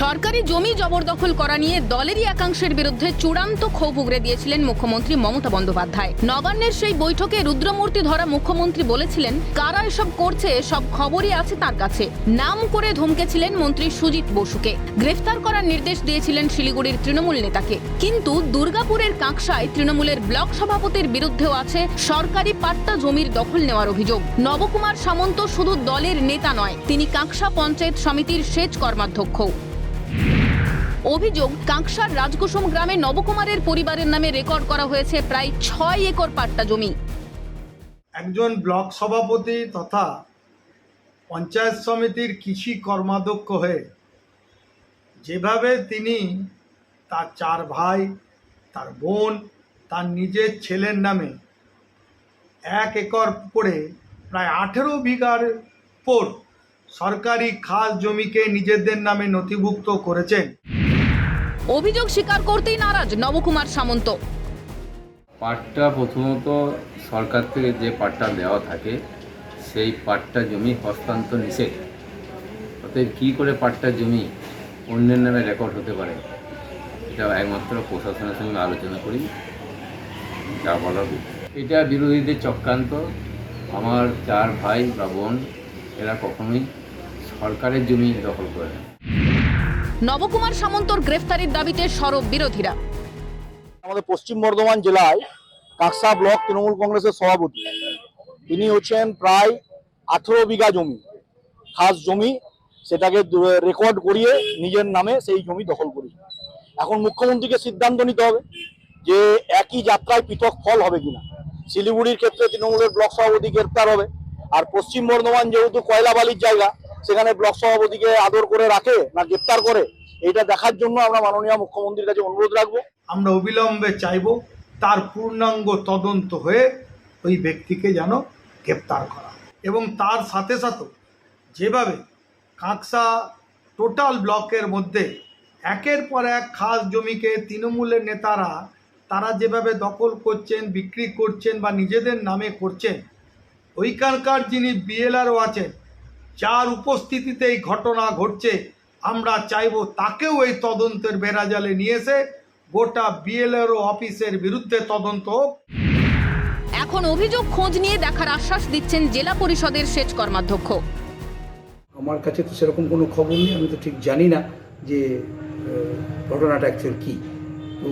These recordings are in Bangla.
সরকারি জমি জবরদখল করা নিয়ে দলেরই একাংশের বিরুদ্ধে চূড়ান্ত ক্ষোভ উগরে দিয়েছিলেন মুখ্যমন্ত্রী মমতা বন্দ্যোপাধ্যায়। নবান্নের সেই বৈঠকে রুদ্রমূর্তি ধরা মুখ্যমন্ত্রী বলেছিলেন, কারা এসব করছে, সব খবরই আছে তার কাছে। নাম করে ধমকেছিলেন মন্ত্রী সুজিত বসুকে। গ্রেফতার করার নির্দেশ দিয়েছিলেন শিলিগুড়ির তৃণমূল নেতাকে। কিন্তু দুর্গাপুরের কাঁকসায় তৃণমূলের ব্লক সভাপতির বিরুদ্ধেও আছে সরকারি পাট্টা জমির দখল নেওয়ার অভিযোগ। নবকুমার সামন্ত শুধু দলের নেতা নয়, তিনি কাঁকসা পঞ্চায়েত সমিতির সেচ কর্মাধ্যক্ষ অভিযোগ, কাঁকসার রাজকুসুম গ্রামে নবকুমারের পরিবারের নামে রেকর্ড করা হয়েছে প্রায় ছয় একর পাট্টা জমি। একজন ব্লক সভাপতি তথা পঞ্চায়েত সমিতির কৃষি কর্মাধ্যক্ষ হয়ে যেভাবে তিনি তার চার ভাই, তার বোন, তার নিজের ছেলের নামে এক একর করে প্রায় আঠেরো বিঘার উপর সরকারি খাস জমিকে নিজেদের নামে নথিভুক্ত করেছেন। অভিযোগ স্বীকার করতেই নারাজ নবকুমার সামন্ত। পাটটা প্রথমত সরকার থেকে যে পাটটা দেওয়া থাকে, সেই পাটটা জমি হস্তান্তর নিষেধ। অতএব কী করে পাটটা জমি অন্যের নামে রেকর্ড হতে পারে এটা একমাত্র প্রশাসনের সঙ্গে আলোচনা করি, যা বলার এটা বিরোধীদের চক্রান্ত। আমার চার ভাই বা বোন, এরা কখনোই সরকারের জমি দখল করে না। নবকুমার সামন্তর গ্রেফতারির দাবিতে সরব বিরোধীরা। আমাদের পশ্চিম বর্ধমান জেলায় কাকসা ব্লক তৃণমূল কংগ্রেসের সভাপতি। তিনি হচ্ছেন প্রায় আঠেরো বিঘা জমি, খাস জমি। সেটাকে রেকর্ড করিয়ে নিজের নামে সেই জমি দখল করেছে এখন মুখ্যমন্ত্রীকে সিদ্ধান্ত নিতে হবে যে একই যাত্রায় পৃথক ফল হবে কিনা। শিলিগুড়ির ক্ষেত্রে তৃণমূলের ব্লক সভাপতি গ্রেপ্তার হবে। আর পশ্চিম বর্ধমান যেহেতু কয়লা বালির জায়গা সেখানে ব্লক সভাপতিকে আদর করে রাখে না গ্রেপ্তার করে এটা দেখার জন্য আমরা মাননীয় মুখ্যমন্ত্রীর কাছে অনুরোধ রাখব। আমরা অবিলম্বে চাইব তার পূর্ণাঙ্গ তদন্ত হয়ে ওই ব্যক্তিকে যেন গ্রেপ্তার করা। এবং তার সাথে সাথে যেভাবে কাঁকসা টোটাল ব্লকের মধ্যে একের পর এক খাস জমিকে তৃণমূলের নেতারা, তারা যেভাবে দখল করছেন, বিক্রি করছেন বা নিজেদের নামে করছেন, ওইখানকার যিনি বিএলআরও আছেন যার উপস্থিতিতে এই ঘটনা ঘটছে আমরা চাইব তাকেও এই তদন্তের বেড়াজালে নিয়ে এসে গোটা বিএলআরও অফিসের বিরুদ্ধে তদন্ত হোক। এখন অভিযোগ খোঁজ নিয়ে দেখার আশ্বাস দিচ্ছেন জেলা পরিষদের সেচ কর্মাধ্যক্ষ। আমার কাছে তো সেরকম কোনো খবর নেই আমি তো ঠিক জানি না যে ঘটনাটা অ্যাকচুয়াল কী। তো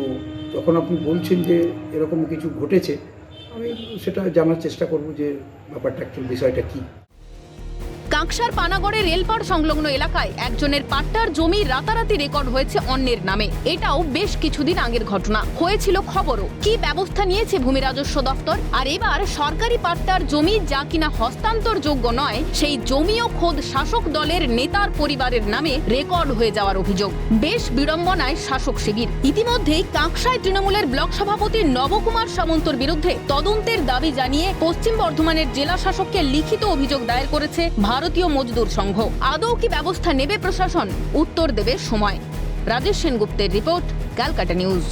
যখন আপনি বলছেন যে এরকম কিছু ঘটেছে আমি সেটা জানার চেষ্টা করব যে ব্যাপারটা অ্যাকচুয়াল বিষয়টা কী। কাঁকসার পানাগড়ে রেলপাড় সংলগ্ন এলাকায় একজনের পাট্টার জমি রাতারাতি রেকর্ড হয়েছে অন্যের নামে। এটাও বেশ কিছুদিন আগের ঘটনা। হয়েছিল খবরও। কি ব্যবস্থা নিয়েছে ভূমি রাজস্ব দপ্তর? আর এবার সরকারি পাট্টার জমি যা কিনা হস্তান্তর যোগ্য নয়, সেই জমিও খোদ শাসক দলের নেতার পরিবারের নামে রেকর্ড হয়ে যাওয়ার অভিযোগ। বেশ বিড়ম্বনায় শাসক শিবির। ইতিমধ্যেই কাঁকসায় তৃণমূলের ব্লক সভাপতি নবকুমার সামন্তর বিরুদ্ধে তদন্তের দাবি জানিয়ে পশ্চিম বর্ধমানের জেলা শাসককে লিখিত অভিযোগ দায়ের করেছে ভারতীয় মজদুর সংঘ। আদৌ কি ব্যবস্থা নেবে প্রশাসন? উত্তর দেবে সময়। রাজেশ সেনগুপ্তের রিপোর্ট, ক্যালকাটা নিউজ।